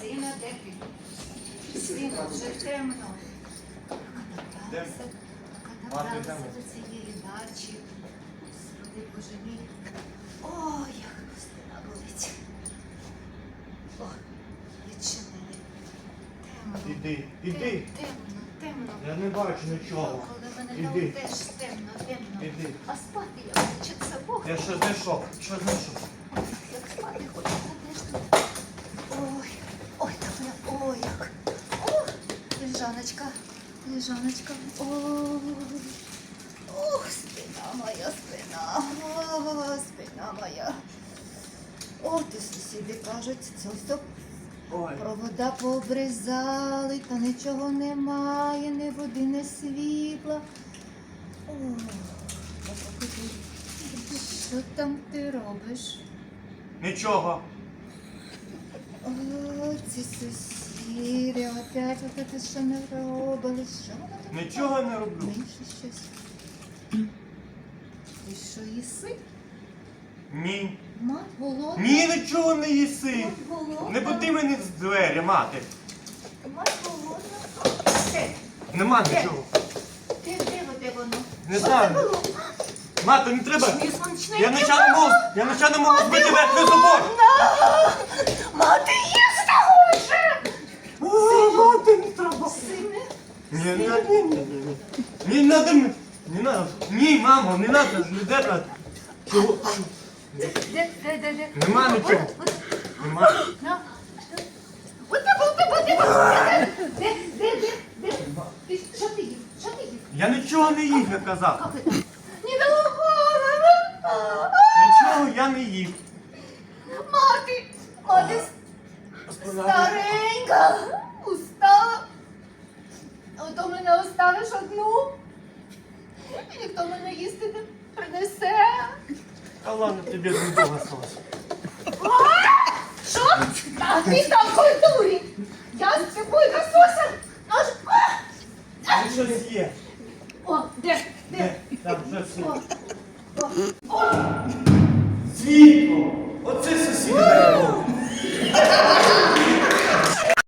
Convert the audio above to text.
Сина, де ти? Сина, вже темно. Добралася темно. до цієї дачі. Господи, Боже мій. Ой, як спина болить. О, відчинили. Темно. Іди, іди. Темно, темно. Я не бачу нічого. Коли мене Іди. там теж темно, темно. Іди. А спати я хочу, це Бог. Я що знайшов? Що знайшов? Як спати хочеться теж тут. Ой, ой, так я, ой, як. Ох, лежаночка, лежаночка. Ой, ох, спина моя, спина, о, спина моя. О, ти сусіди кажуть, це все Ой. Провода пообрізали, та нічого немає, ні води, ні світла. О, що там ти робиш? Нічого. О, ці сусіди, опять от це що не робили, що вона? Нічого не роблю. Менше щось. Ти що їси? Ні. Мать голодна? Ні, нічого не їси. Мать голодна? Не буди мені з двері, мати. Мать голодна? Де? Нема Де? нічого. Де, де, де воно? Не Що знаю. це було? Мати, не треба. Я нечайно можу, я нечайно можу збити верхній зубор. Мати їсти хоче! О, Мати, не треба. Ні, ні, ні, ні, ні. Не надо, не надо. Ні, мамо, не надо, не треба. Чого? де, де, де, де? Нема нічого. Нема. на. От тебе, от тебе, от тебе. Де, де, де, де? Ти, що ти їв? Що ти їв? Я нічого не їв, я казав. Не дала Нічого я не їв. Мати, мати старенька, оставиш одну. І ніхто мене їсти не принесе. Та ладно, тобі не доласилось. Що? А ти там в культурі. Я з тобою красуся. Аж... А! Там щось є. О, де? Де? Там щось є. О, о, о. Світло! Оце сусіди.